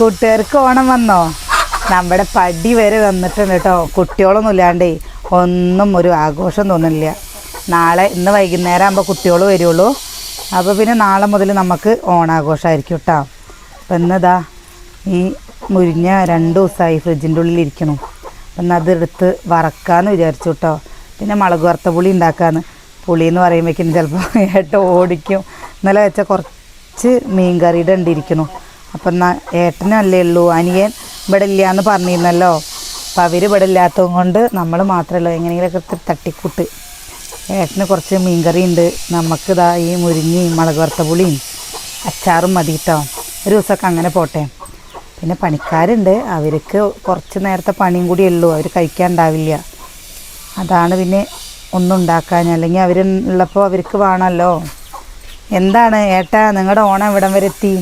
കൂട്ടുകാർക്ക് ഓണം വന്നോ? നമ്മുടെ പടി വരെ വന്നിട്ടുണ്ട് കേട്ടോ. കുട്ടികളൊന്നും ഇല്ലാണ്ടേ ഒന്നും ഒരു ആഘോഷം തോന്നുന്നില്ല. നാളെ ഇന്ന് വൈകുന്നേരം ആകുമ്പോൾ കുട്ടികൾ വരുള്ളൂ. അപ്പോൾ പിന്നെ നാളെ മുതൽ നമുക്ക് ഓണാഘോഷമായിരിക്കും കേട്ടോ. അപ്പം എന്നതാ ഈ മുരിഞ്ഞ രണ്ട് ദിവസമായി ഫ്രിഡ്ജിന്റെ ഉള്ളിൽ ഇരിക്കണം. അപ്പം എന്നാൽ അതെടുത്ത് വറക്കാമെന്ന് വിചാരിച്ചു കേട്ടോ. പിന്നെ മുളക് വറുത്ത പുളി ഉണ്ടാക്കാന്ന്. പുളി എന്ന് പറയുമ്പോഴേക്കും ചിലപ്പോൾ ഏട്ട ഓടിക്കും. ഇന്നലെ വെച്ച കുറച്ച് മീൻ കറിയുടെ ഉണ്ടിരിക്കുന്നു അപ്പം എന്നാൽ ഏട്ടനല്ലേ ഉള്ളൂ അനിയൻ ഇവിടെ ഇല്ല എന്ന് പറഞ്ഞിരുന്നല്ലോ. അപ്പം അവർ ഇവിടെ ഇല്ലാത്തത് കൊണ്ട് നമ്മൾ മാത്രമല്ല എങ്ങനെയെങ്കിലുമൊക്കെ തട്ടിക്കൂട്ട്. ഏട്ടന് കുറച്ച് മീൻകറി ഉണ്ട്. നമുക്ക് ഇതാ ഈ മുരിങ്ങയും മുളക് വറുത്ത പുളിയും അച്ചാറും മതി കേട്ടോ ഒരു ദിവസമൊക്കെ അങ്ങനെ പോട്ടെ. പിന്നെ പണിക്കാരുണ്ട്. അവർക്ക് കുറച്ച് നേരത്തെ പണിയും കൂടി ഉള്ളൂ. അവർ കഴിക്കാനുണ്ടാവില്ല അതാണ് പിന്നെ ഒന്നും ഉണ്ടാക്കാൻ. അല്ലെങ്കിൽ അവരുള്ളപ്പോൾ അവർക്ക് വേണമല്ലോ. എന്താണ് ഏട്ടാ നിങ്ങളുടെ ഓണം ഇവിടം വരെ എത്തി?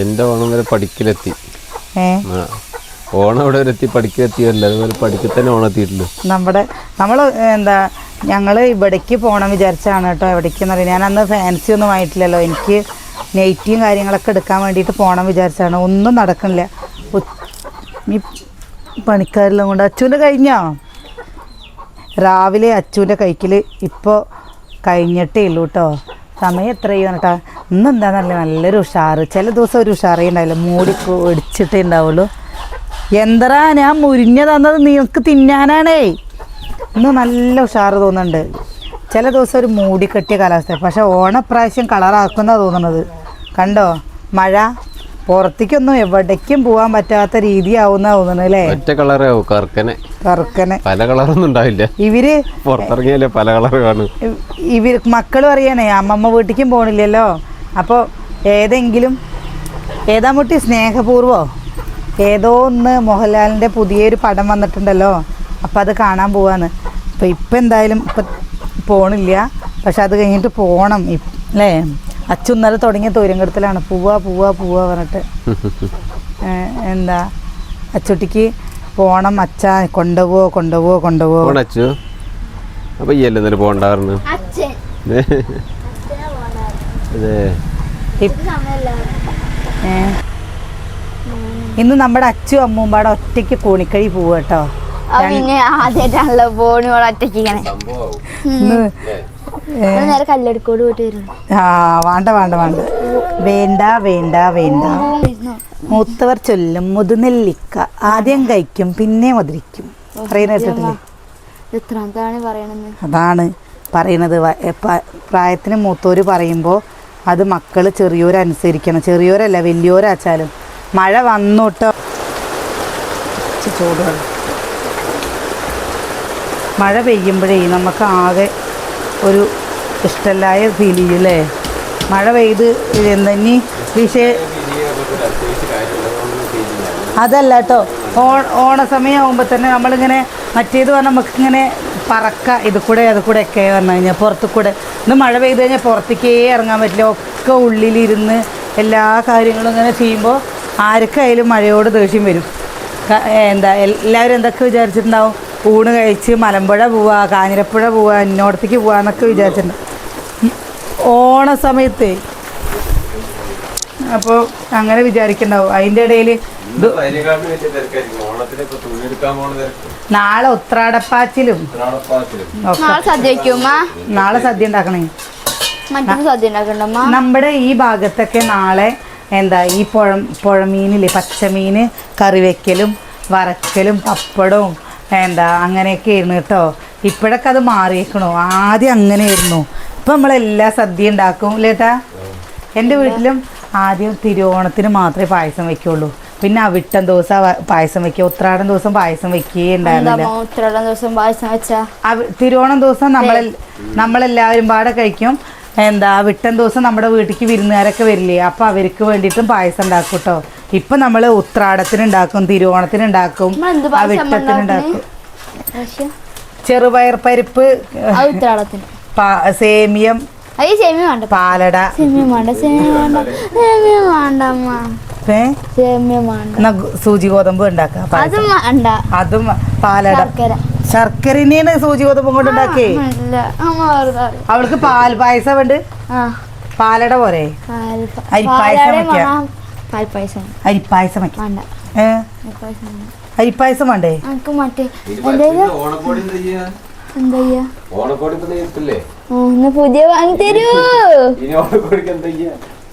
എന്റെ ഓണം വരെ പഠിക്കലെത്തി ഓണം ഇവിടെ വരെ എത്തി പഠിക്കലെത്തിയല്ല അതുപോലെ പഠിക്കൽ തന്നെ ഓണം എത്തിയിട്ടുണ്ട് നമ്മുടെ നമ്മൾ എന്താ ഞങ്ങൾ ഇവിടേക്ക് പോകണം വിചാരിച്ചാണ് കേട്ടോ എവിടേക്കെന്ന് പറയുന്നത് ഞാൻ അന്ന് ഫാൻസി ഒന്നും ആയിട്ടില്ലല്ലോ. എനിക്ക് നെയ്റ്റിയും കാര്യങ്ങളൊക്കെ എടുക്കാൻ വേണ്ടിയിട്ട് പോകണം വിചാരിച്ചാണ്. ഒന്നും നടക്കണില്ല. ഈ പണിക്കാരെല്ലാം കൊണ്ട് അച്ഛന്റെ കഴിഞ്ഞോ? രാവിലെ അച്ഛന്റെ കൈക്കിൽ ഇപ്പോൾ കഴിഞ്ഞിട്ടേ ഉള്ളൂ കേട്ടോ. സമയം എത്രയും കേട്ടോ ഇന്ന് എന്താണെന്നല്ല നല്ലൊരു ഉഷാറ്. ചില ദിവസം ഒരു ഉഷാറേ ഉണ്ടാവില്ല. മൂടി ഒടിച്ചിട്ടേ ഉണ്ടാവുള്ളൂ. എന്തറാ ഞാൻ മുരിഞ്ഞ തന്നത് നിനക്ക് തിന്നാനാണേ. ഇന്ന് നല്ല ഉഷാറ് തോന്നുന്നുണ്ട്. ചില ദിവസം ഒരു മൂടി കെട്ടിയ കാലാവസ്ഥ പക്ഷേ ഓണപ്രാവശ്യം കളറാക്കുന്ന തോന്നുന്നത്. കണ്ടോ? മഴ പുറത്തേക്കൊന്നും എവിടേക്കും പോകാൻ പറ്റാത്ത രീതിയാവുന്ന തോന്നുന്നു അല്ലേ? ഒറ്റ കളറേ ആവും കർക്കനെ പല കളറൊന്നും ഉണ്ടാവില്ല. ഇവർ പുറത്തിറങ്ങിയാലേ പല കളർ കാണും. ഇവർ മക്കൾ പറയണേ അമ്മമ്മ വീട്ടിലേക്കും പോണില്ലല്ലോ. അപ്പോൾ ഏതെങ്കിലും ഏതാ മുട്ടി സ്നേഹപൂർവോ ഏതോ ഒന്ന് മോഹൻലാലിന്റെ പുതിയൊരു പടം വന്നിട്ടുണ്ടല്ലോ. അപ്പോൾ അത് കാണാൻ പോവാന്ന്. അപ്പോൾ ഇപ്പം എന്തായാലും ഇപ്പം പോണില്ല. പക്ഷെ അത് കഴിഞ്ഞിട്ട് പോണം. അല്ലേ? അച്ഛൻ ഇന്നലെ തുടങ്ങിയ തോരങ്കടത്തിലാണ്. പൂവാ പൂവാ പൂവാ പറഞ്ഞിട്ട്. എന്താ? അച്ചുട്ടിക്ക് പോണം അച്ഛ കൊണ്ടുപോവോ കൊണ്ടുപോവോ കൊണ്ടുപോവോ. അച്ചു അപ്പൊ ഈ അല്ലേ ഏ. ഇന്ന് നമ്മുടെ അച്ചു അമ്മും പാടെ ഒറ്റയ്ക്ക് കൂണിക്കഴി പോവുക കേട്ടോ. ആ പിന്നെ ആദ്യമായിട്ടാണല്ലോ പോണി ഒറ്റയ്ക്ക് ഇങ്ങനെ. നേരെ കല്ലെടുക്കോട് പോയിട്ട് ആ വേണ്ട വേണ്ട വേണ്ട. വേണ്ട വേണ്ട വേണ്ട. മൂത്തവർ ചൊല്ലും മുതുനെല്ലിക്ക. ആദ്യം കഴിക്കും പിന്നെ മുതിരിക്കും പറയുന്ന കേട്ടിട്ടില്ലേ? അതാണ് പറയണത്. വ- എ, പ- പ്രായത്തിന് മൂത്തവര് പറയുമ്പോ അത് മക്കൾ ചെറിയോരനുസരിക്കണം ചെറിയോരല്ല വലിയോരാച്ചാലും. മഴ വന്നോട്ടോ. ചൂടുകൾ മഴ പെയ്യുമ്പോഴേ നമുക്ക് ആകെ ഒരു ഇഷ്ടമല്ലായ ഫീൽ ചെയ്യും അല്ലേ? മഴ പെയ്ത് എന്തെന്നി വിഷയ അതല്ല കേട്ടോ ഓ ഓണസമയം ആകുമ്പോൾ തന്നെ നമ്മളിങ്ങനെ മറ്റേത് പറഞ്ഞാൽ നമുക്കിങ്ങനെ പറക്ക. ഇത് കൂടെ അത് കൂടെ ഒക്കെ പറഞ്ഞു കഴിഞ്ഞാൽ പുറത്തു കൂടെ ഇന്ന് മഴ പെയ്ത് കഴിഞ്ഞാൽ പുറത്തേക്കേ ഇറങ്ങാൻ പറ്റില്ല. ഒക്കെ ഉള്ളിലിരുന്ന് എല്ലാ കാര്യങ്ങളും ഇങ്ങനെ ചെയ്യുമ്പോൾ ആർക്കായാലും മഴയോട് ദേഷ്യം വരും. എന്താ എല്ലാവരും എന്തൊക്കെ വിചാരിച്ചിട്ടുണ്ടാവും? ഊണ് കഴിച്ച് മലമ്പുഴ പോവുക കാഞ്ഞിരപ്പുഴ പോവുക എന്നോടത്തേക്ക് പോവാന്നൊക്കെ വിചാരിച്ചിട്ടുണ്ട്. ഓണ സമയത്ത് അപ്പോൾ അങ്ങനെ വിചാരിക്കണ്ടാവും. അതിന്റെ ഇടയിൽ നാളെ ഉത്രാടപ്പാച്ചിലും. നാളെ സദ്യ വയ്ക്കുമ്മ നാളെ സദ്യ ഉണ്ടാക്കണേ. നമ്മുടെ ഈ ഭാഗത്തൊക്കെ നാളെ എന്താ ഈ പുഴ പുഴമീനില്ലേ പച്ചമീൻ കറി വെക്കലും വറക്കലും പപ്പടവും എന്താ അങ്ങനെയൊക്കെ ആയിരുന്നു കേട്ടോ. ഇപ്പോഴൊക്കെ അത് മാറിയേക്കണു. ആദ്യം അങ്ങനെയായിരുന്നു. ഇപ്പം നമ്മളെല്ലാ സദ്യ ഉണ്ടാക്കും ഇല്ലേട്ടാ എന്റെ വീട്ടിലും ആദ്യം തിരുവോണത്തിന് മാത്രമേ പായസം വെക്കുള്ളൂ പിന്നെ അവിട്ടം ദിവസം പായസം വെക്കുക ഉത്രാടം ദിവസം പായസം വെക്കുകയേ എന്താ ഉണ്ടായിരുന്നില്ല. ഉത്രാടം ദിവസം പായസം വെച്ചാ? അവ- തിരുവോണം ദിവസം നമ്മൾ നമ്മളെല്ലാവരും പാടെ കഴിക്കും. എന്താ വിട്ടൻ ദിവസം നമ്മുടെ വീട്ടിലേക്ക് വിരുന്നുകാരൊക്കെ വരില്ലേ? അപ്പോൾ അവർക്ക് വേണ്ടിയിട്ടും പായസം ഉണ്ടാക്കും കേട്ടോ. ഇപ്പം നമ്മൾ ഉത്രാടത്തിന്. ഉണ്ടാക്കും തിരുവോണത്തിന് ഉണ്ടാക്കും നമ്മളെന്ത് പായസം അവിട്ടത്തിന് ചെറുപയർ പരിപ്പ് സേമിയം പാലട സൂചി ഗോതമ്പ് ഉണ്ടാക്കാം അതും പാലട. ശർക്കര. ശർക്കരനെയാണ് സൂചി ഗോതമ്പ് കൊണ്ട് ഉണ്ടാക്കേ? അവൾക്ക് പാൽ പായസം ഉണ്ട്. പാലട പോരെ? അരിപ്പായസം വെക്കാം. അരിപ്പായസം. വയ്ക്കാം വേണ്ട. ഏ. അരിപ്പായസം വേണ്ടേ. എനിക്ക് മറ്റേ എന്താ ഓണക്കോടി എന്താ ചെയ്യാ? എന്താ ഓണക്കോടി ഇപ്പൊ ഓ ഇന്ന് പുതിയ വാങ്ങി തരൂ.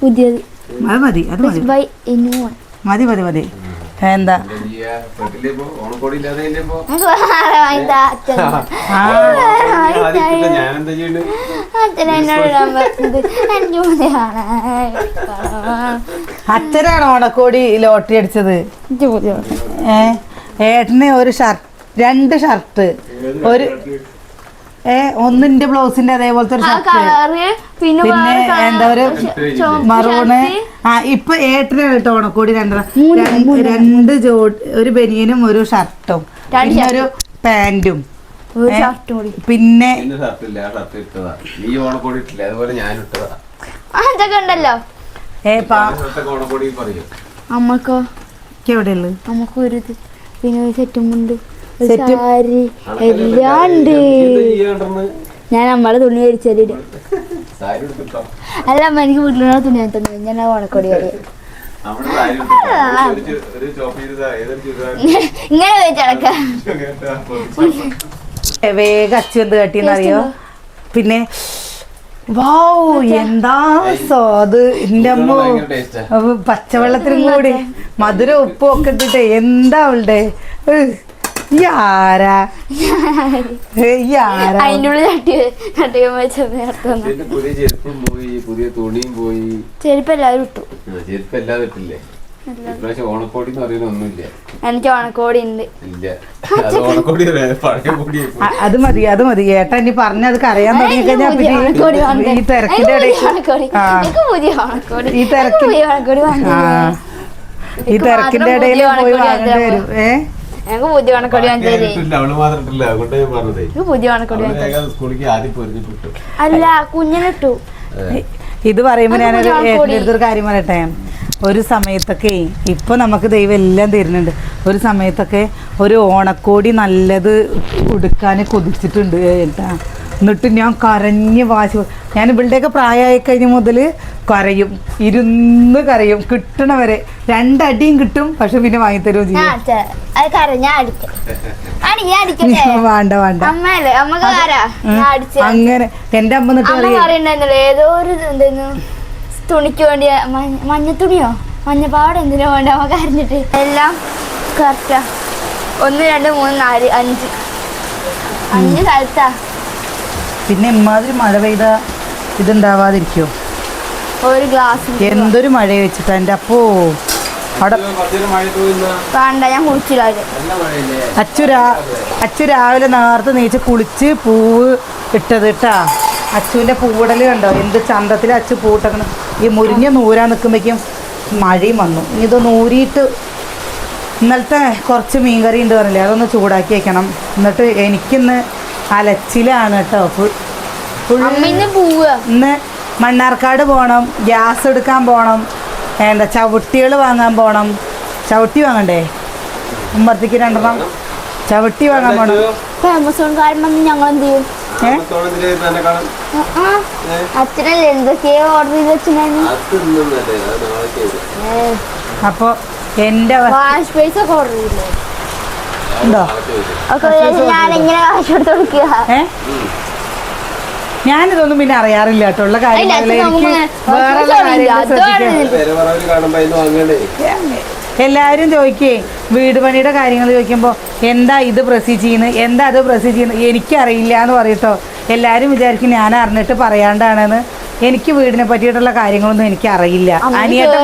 പുതിയത്. അത് മതി അത് മതി. മതി മതി മതി. എന്താ എന്താ അച്ഛനാണ് ഓണക്കോടി ലോട്ടറി അടിച്ചത്? ഏ ഏട്ടന് ഒരു ഷർട്ട് രണ്ട് ഷർട്ട് ഒരു ഏ ഒന്നിന്റെ ബ്ലൗസിന്റെ അതേപോലത്തെ ഒരു ഷർട്ട്. പിന്നെ എന്താ ഒരു മറൂണ്. ആ ഇപ്പൊ ഏട്ടനാണ് കേട്ടോ ഓണക്കോടി രണ്ടെണ്ണം. രണ്ട് ജോഡി ജോ ഒരു ബനിയനും ഒരു ഷർട്ടും. പിന്നെ ഒരു പാന്റും. ഒരു ഏ? കൂടി. പിന്നെ ഷർട്ടില്ല ഷർട്ട് ഇട്ടതാ. നീ ഓണക്കോടി ഇട്ടില്ല? അതുപോലെ ഞാൻ ഇട്ടതാ. ഉണ്ടല്ലോ. അമ്മക്കോ? എവിടെയുള്ളത് നമുക്ക് ഒരു ഇത്. പിന്നെ ഒരു സെറ്റും? ഉണ്ട് ഒരു സാരി എല്ലാം ഉണ്ട്. ഞാൻ നമ്മളെ തുണി എടുത്തിട്ടോ അല്ല അമ്മ എനിക്ക് വീട്ടിലുള്ള തുണി ഞാൻ തന്നെ. ഞാൻ ഓണക്കോടി വരെ ഇങ്ങനെ വേഗം അച്ചു എന്ത് കാട്ടിയെന്നറിയോ പിന്നെ വാവ് എന്താ സ്വാദ് എന്റെ അമ്മ. പച്ചവെള്ളത്തിനും കൂടി മധുര ഉപ്പും ഒക്കെ ഇട്ടിട്ട് എന്താ അവളുടെ? ആരാ? ചെരുപ്പ് എല്ലാവരും ഇട്ടു. ചെരുപ്പ് എല്ലാവരും ഇട്ടില്ലേ? ഇപ്രാവശ്യം ഓണക്കോടി എന്ന് പറയുന്ന ഒന്നുമില്ല. എനിക്ക് ഓണക്കോടി ഉണ്ട് ഇല്ല അത് ഓണക്കോടി പഴയ കൊടി അത് മതി അത് മതി. ഏട്ടാ ഇനി പറഞ്ഞത് അറിയാൻ തുടങ്ങി കഴിഞ്ഞാൽ പുതിയ ഓണക്കോടി പിന്നെ ഈ തിരക്കിന്റെ പുതിയ ഈ തിരക്കിന്റെ ഇടയിൽ പോയി വാങ്ങേണ്ടി വരും. ഏ? പുതിയ ഓണക്കോടി പുതിയ ഓണക്കോടി അല്ല കുഞ്ഞിനിട്ടു ഇത് പറയുമ്പോ ഞാനൊരു പുതിയ ഏട്ടന്റെ അടുത്തൊരു കാര്യം പറയട്ടെ? ഒരു സമയത്തൊക്കെ ഇപ്പൊ നമുക്ക് ദൈവം എല്ലാം തരുന്നുണ്ട്. ഒരു സമയത്തൊക്കെ ഒരു ഓണക്കോടി നല്ലത് ഉടുക്കാൻ കൊതിച്ചിട്ടുണ്ട് ഏട്ടാ. എന്നിട്ട് ഞാൻ കരഞ്ഞ് വാശി ഞാൻ ഇവളുടെയൊക്കെ പ്രായമായി കഴിഞ്ഞ മുതൽ കരയും. ഇരുന്ന് കരയും. കിട്ടണവരെ രണ്ടടിയും കിട്ടും പക്ഷെ പിന്നെ വാങ്ങി തരും ചെയ്യും? വേണ്ട വേണ്ട. അങ്ങനെ എന്റെ അമ്മ എന്നിട്ട് ഏതോ ഒരു തുണിക്ക് വേണ്ടി മഞ്ഞ- തുണിയോ? മഞ്ഞപ്പാട് എന്തിനോ വേണ്ട? നമുക്ക് അറിഞ്ഞിട്ട് എല്ലാം കറക്റ്റാ ഒന്ന് രണ്ട് മൂന്ന് നാല് അഞ്ച്. അഞ്ച് സ്ഥലത്താ പിന്നെ ഇമാതിരി മഴ പെയ്ത ഇതുണ്ടാവാതിരിക്കോ? ഒരു ഗ്ലാസ് എന്തൊരു മഴ വെച്ചിട്ടാ എന്റെ അപ്പോ. അച്ചു രാവിലെ നേരത്തെ നീച്ച് കുളിച്ച് പൂവ് ഇട്ടത് കേട്ടാ. അച്ചുവിന്റെ പൂവിടൽ കണ്ടോ? എന്ത് ചന്തത്തിൽ അച്ചു പൂട്ടണം ഈ മുരിഞ്ഞ നൂരാൻ നിൽക്കുമ്പോഴേക്കും മഴയും വന്നു. ഇനി ഇത് നൂരിയിട്ട് ഇന്നലത്തെ കുറച്ച് മീൻകറി ഉണ്ട് പറഞ്ഞില്ലേ? അതൊന്ന് ചൂടാക്കി വെക്കണം. എന്നിട്ട് എനിക്കിന്ന് അലച്ചിലാണ് കേട്ടോ. ഫുൾ ഇന്ന് മണ്ണാർക്കാട് പോകണം ഗ്യാസ് എടുക്കാൻ പോകണം എന്താ ചവിട്ടികൾ വാങ്ങാൻ പോകണം ചവിട്ടി വാങ്ങണ്ടേ? ഉമ്മർത്തിക്ക് രണ്ടെണ്ണം. ചവിട്ടി വാങ്ങാൻ പോകണം ആമസോൺ കാരണം ഞങ്ങൾ എന്ത് ചെയ്യും? എന്റെ. അച്ഛനല്ലേ? എന്തൊക്കെയോ ഓർഡർ ചെയ്ത് വെച്ചിട്ടുണ്ടായിരുന്നു. എന്റെ അവസ്ഥ വാഷ് ഒക്കെ ഓർഡർ ചെയ്തില്ലേ? ഞാനിതൊന്നും പിന്നെ അറിയാറില്ല കേട്ടോ. ഉള്ള കാര്യങ്ങളിലേക്ക് വേറെ എല്ലാവരും ചോദിക്കേ വീട് പണിയുടെ കാര്യങ്ങൾ ചോദിക്കുമ്പോൾ എന്താ ഇത് പ്രൊസീജ് ചെയ്യുന്നത്? എന്താ അത് പ്രൊസീജ് ചെയ്യുന്നത്? എനിക്കറിയില്ല എന്ന് പറയട്ടോ. എല്ലാവരും വിചാരിക്കും ഞാൻ അറിഞ്ഞിട്ട് പറയാണ്ടാണെന്ന്. എനിക്ക് വീടിനെ പറ്റിയിട്ടുള്ള കാര്യങ്ങളൊന്നും എനിക്ക് അറിയില്ല. അനിയട്ടൻ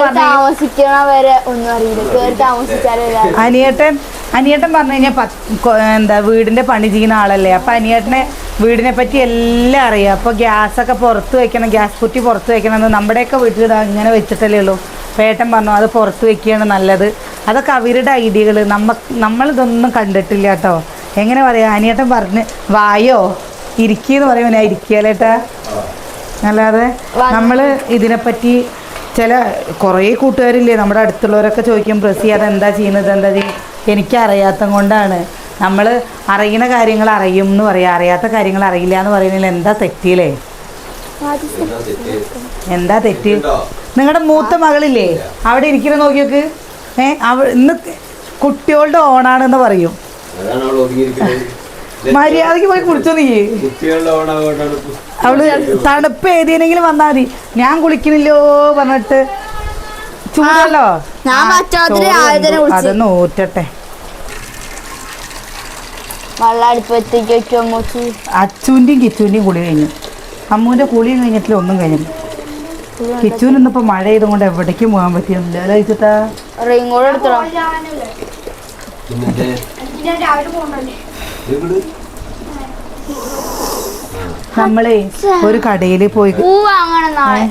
അനിയേട്ടൻ അനിയട്ടൻ പറഞ്ഞു കഴിഞ്ഞാൽ എന്താ വീടിന്റെ പണി ചെയ്യുന്ന ആളല്ലേ. അപ്പൊ അനിയേട്ടനെ വീടിനെ പറ്റി എല്ലാം അറിയാം. അപ്പൊ ഗ്യാസൊക്കെ പുറത്ത് വെക്കണം ഗ്യാസ് കുറ്റി പുറത്ത് വെക്കണം നമ്മുടെയൊക്കെ വീട്ടിൽ ഇങ്ങനെ വെച്ചിട്ടല്ലേ ഉള്ളൂ. ഏട്ടൻ പറഞ്ഞു അത് പുറത്ത് വെക്കുകയാണ് നല്ലത്. അതൊക്കെ അവരുടെ ഐഡിയകൾ നമ്മ നമ്മളിതൊന്നും കണ്ടിട്ടില്ല കേട്ടോ. എങ്ങനെ പറയാ? അനിയേട്ടൻ പറഞ്ഞ് വായോ ഇരിക്കുകയെന്ന് പറയുമ്പോൾ ഞാൻ ഇരിക്കുകയല്ലേട്ടാ അല്ലാതെ നമ്മൾ ഇതിനെപ്പറ്റി ചില കുറേ കൂട്ടുകാരില്ലേ നമ്മുടെ അടുത്തുള്ളവരൊക്കെ ചോദിക്കും പ്രസി അതെന്താ ചെയ്യുന്നത്? എന്താ ചെയ്യും എനിക്കറിയാത്ത കൊണ്ടാണ്. നമ്മൾ അറിയുന്ന കാര്യങ്ങൾ അറിയും എന്ന് പറയാം. അറിയാത്ത കാര്യങ്ങൾ അറിയില്ല എന്ന് പറയുന്നതിൽ എന്താ തെറ്റിയില്ലേ? എന്താ തെറ്റ്? നിങ്ങളുടെ മൂത്ത മകളില്ലേ? അവിടെ ഇരിക്കുന്ന നോക്കി നോക്ക്. ഏ അവ ഇന്ന് കുട്ടികളുടെ ഓണാണെന്ന് പറയും. മര്യാദയ്ക്ക് പോയി കുടിച്ചോ നീ. അവൾ തണുപ്പ് ഏതിനെങ്കിലും വന്നാൽ മതി. ഞാൻ കുളിക്കണില്ലോ പറഞ്ഞിട്ട്. ചൂടല്ലോ. അതൊന്ന് ഊറ്റട്ടെ. അച്ചുവിന്റെയും കിച്ചുവിന്റെയും കുളി കഴിഞ്ഞു. അമ്മൂന്റെ കുളിയും കഴിഞ്ഞിട്ടില്ല ഒന്നും കഴിഞ്ഞില്ല കിച്ചുവിന് ഇന്നിപ്പോ മഴ ചെയ്തുകൊണ്ട് എവിടേക്കും പോകാൻ പറ്റിയില്ല അയച്ചിട്ടാ റെയിൻ കോഡ് എടുത്തോ? നമ്മളെ ഒരു കടയിൽ പോയി പൂ വാങ്ങണം നാളെ.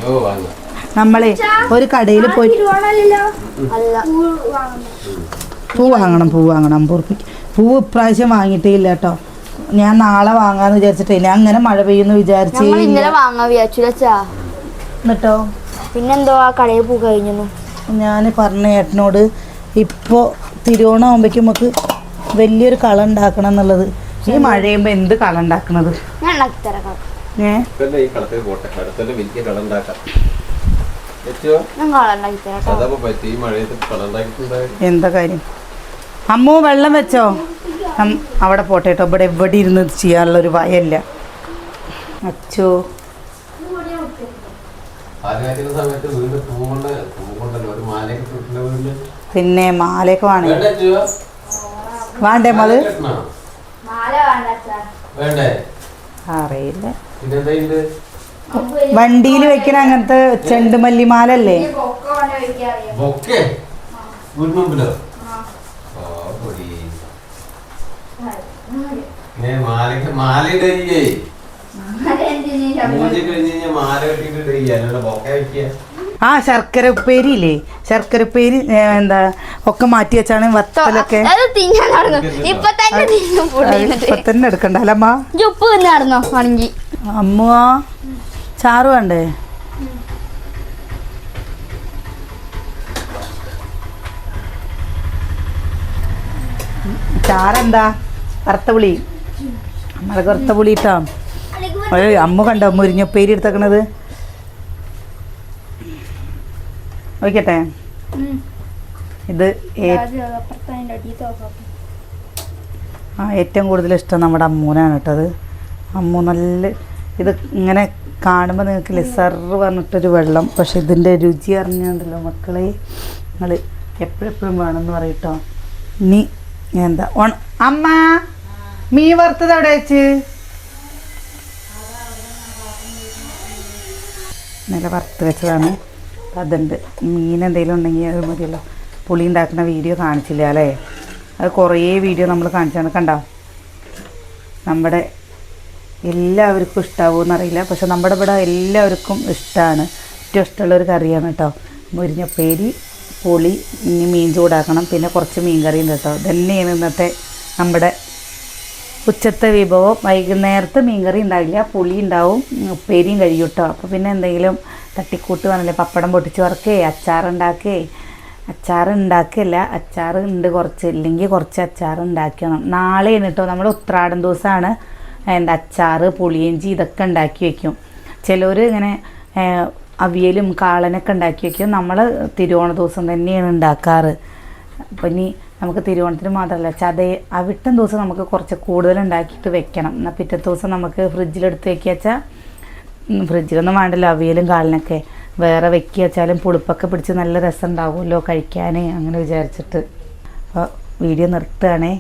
നമ്മളെ ഒരു കടയിൽ പോയി അല്ല. പൂ വാങ്ങണം. പൂ വാങ്ങണം അമ്പൂർപ്പിക്ക് പൂ ഇപ്രാവശ്യം വാങ്ങിയിട്ടേ ഇല്ല കേട്ടോ. ഞാൻ നാളെ വാങ്ങാന്ന് വിചാരിച്ചിട്ടേ ഞാൻ അങ്ങനെ മഴ പെയ്യുന്നു വിചാരിച്ചേ. ഇന്നലെ വാങ്ങാൻ വിചാരിച്ചു എന്നിട്ടോ? പിന്നെന്തോ ആ കടയിൽ പൂ കഴിഞ്ഞു ഞാൻ പറഞ്ഞ ഏട്ടനോട് ഇപ്പോൾ തിരുവോണം ആകുമ്പോഴേക്കും നമുക്ക് വലിയൊരു കള ഉണ്ടാക്കണം എന്നുള്ളത്. ഈ മഴ ചെയ്യുമ്പോൾ എന്ത് കള ഉണ്ടാക്കണത്? എന്താ കാര്യം? അമ്മു വെള്ളം വെച്ചോ? അവിടെ പോട്ടെ കേട്ടോ. ഇവിടെ എവിടെ ഇരുന്ന് ചെയ്യാനുള്ളൊരു വയല്ല. അച്ചോ. സമയത്ത് വീട് ഒരു മാലയൊക്കെ വീട്ടിൽ പിന്നെ മാലയൊക്കെ വേണേ വേണ്ടേ മത് വേണ്ട അറിയില്ല. വണ്ടിയിൽ വെക്കണ അങ്ങനത്തെ ചെണ്ടുമല്ലി മാലല്ലേ ഏ മാലക്ക് മാല ഇടേ ആ ശർക്കര ഉപ്പേരില്ലേ ശർക്കര ഉപ്പേരി എന്താ ഒക്കെ മാറ്റി വെച്ചാണ് വത്തലൊക്കെ. ഇപ്പൊ തന്നെ തിന്നും ഫുഡ് തന്നെ എടുക്കണ്ട അല്ലമ്മ ഇജ്ജ് ഉപ്പ് നടന്നോ ആണെങ്കി? അമ്മ ചാറ് വേണ്ടേ? ചാറെന്താ? കറുത്ത പുളി. നമ്മളെ കറുത്ത പുളി ഇട്ടാ അമ്മ കണ്ടോ? മുരിഞ്ഞപ്പേരി എടുത്തേക്കണത്? നോക്കട്ടെ ഇത് ആ ഏറ്റവും കൂടുതൽ ഇഷ്ടം നമ്മുടെ അമ്മൂനാണ് കേട്ടത് അമ്മു നല്ല ഇത് ഇങ്ങനെ കാണുമ്പോൾ നിങ്ങൾക്ക് ലിസറ് പറഞ്ഞിട്ടൊരു വെള്ളം. പക്ഷെ ഇതിന്റെ രുചി അറിഞ്ഞുണ്ടല്ലോ മക്കളെ. നിങ്ങൾ എപ്പോഴെപ്പോഴും വേണമെന്ന് പറയട്ടോ നീ എന്താ? ഓണ അമ്മ മീ വറുത്തത് അവിടെ വെച്ച്? ഇന്നലെ വറുത്ത് വെച്ചതാണ്. അതുണ്ട്. മീൻ എന്തെങ്കിലും ഉണ്ടെങ്കിൽ അത് മതിയല്ലോ. പുളി ഉണ്ടാക്കുന്ന വീഡിയോ കാണിച്ചില്ല അല്ലേ? അത് കുറേ വീഡിയോ നമ്മൾ കാണിച്ചാണ് കണ്ടോ? നമ്മുടെ എല്ലാവർക്കും ഇഷ്ടാവുമെന്ന് അറിയില്ല. പക്ഷെ നമ്മുടെ ഇവിടെ എല്ലാവർക്കും ഇഷ്ടമാണ് ഏറ്റവും ഇഷ്ടമുള്ള ഒരു കറിയാണ് കേട്ടോ. മുരിഞ്ഞപ്പേരി പുളി ഇനി മീൻ ചൂടാക്കണം. പിന്നെ കുറച്ച് മീൻ കറിയും കേട്ടോ. ഇതന്നെയാണ് ഇന്നത്തെ നമ്മുടെ ഉച്ചത്തെ വിഭവം വൈകുന്നേരത്ത് മീൻകറി ഉണ്ടാവില്ല പുളി ഉണ്ടാവും ഉപ്പേരിയും കഴിയും കേട്ടോ അപ്പോൾ പിന്നെ എന്തെങ്കിലും തട്ടിക്കൂട്ട് വേണമല്ലേ പപ്പടം പൊട്ടിച്ച് വറക്കേ അച്ചാറുണ്ടാക്കേ അച്ചാർ ഉണ്ടാക്കില്ല അച്ചാർ ഉണ്ട് കുറച്ച് ഇല്ലെങ്കിൽ കുറച്ച് അച്ചാർ ഉണ്ടാക്കണം. നാളെയാണ് കേട്ടോ നമ്മുടെ ഉത്രാടം ദിവസമാണ്. എന്താ അച്ചാർ പുളിയഞ്ചി ഇതൊക്കെ ഉണ്ടാക്കി വയ്ക്കും ചിലർ ഇങ്ങനെ അവിയലും കാളനൊക്കെ ഉണ്ടാക്കി വയ്ക്കും നമ്മൾ തിരുവോണ ദിവസം തന്നെയാണ് ഉണ്ടാക്കാറ്. അപ്പം ഇനി നമുക്ക് തിരുവോണത്തിന് മാത്രമല്ല ചതയ അവിട്ടം ദിവസം നമുക്ക് കുറച്ച് കൂടുതൽ ഉണ്ടാക്കിയിട്ട് വെക്കണം. എന്നാൽ പിറ്റത്തെ ദിവസം നമുക്ക് ഫ്രിഡ്ജിലെടുത്ത് വെക്കുക വെച്ചാൽ ഫ്രിഡ്ജിലൊന്നും വേണ്ടല്ലോ അവിയലും കാലിനൊക്കെ വേറെ വെക്കുക വെച്ചാലും പുളിപ്പൊക്കെ പിടിച്ച് നല്ല രസം ഉണ്ടാവുമല്ലോ കഴിക്കാൻ അങ്ങനെ വിചാരിച്ചിട്ട്. അപ്പോൾ വീഡിയോ നിർത്തുകയാണേ.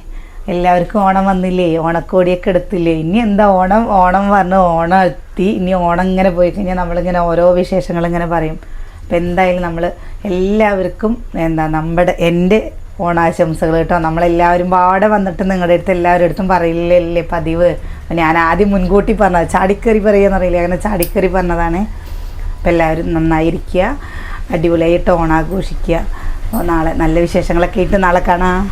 എല്ലാവർക്കും ഓണം വന്നില്ലേ? ഓണക്കോടിയൊക്കെ എടുത്തില്ലേ? ഇനി എന്താ ഓണം? ഓണം പറഞ്ഞ് ഓണം എത്തി. ഇനി ഓണം ഇങ്ങനെ പോയി കഴിഞ്ഞാൽ നമ്മളിങ്ങനെ ഓരോ വിശേഷങ്ങളിങ്ങനെ പറയും. അപ്പോൾ എന്തായാലും നമ്മൾ എല്ലാവർക്കും എന്താ നമ്മുടെ എന്റെ ഓണാശംസകൾ കേട്ടോ. നമ്മളെല്ലാവരും പാടെ വന്നിട്ട് നിങ്ങളുടെ അടുത്ത് എല്ലാവരുടെ അടുത്തും പറയില്ലല്ലേ പതിവ്. ഞാൻ ആദ്യം മുൻകൂട്ടി പറഞ്ഞത്. ചാടിക്കറി പറയുകയെന്നറിയില്ല അങ്ങനെ ചാടിക്കറി പറഞ്ഞതാണ്. അപ്പം എല്ലാവരും നന്നായിരിക്കുക. അടിപൊളിയായിട്ട് ഓണാഘോഷിക്കുക. അപ്പോൾ നാളെ നല്ല വിശേഷങ്ങളൊക്കെ ആയിട്ട് നാളെ കാണാം.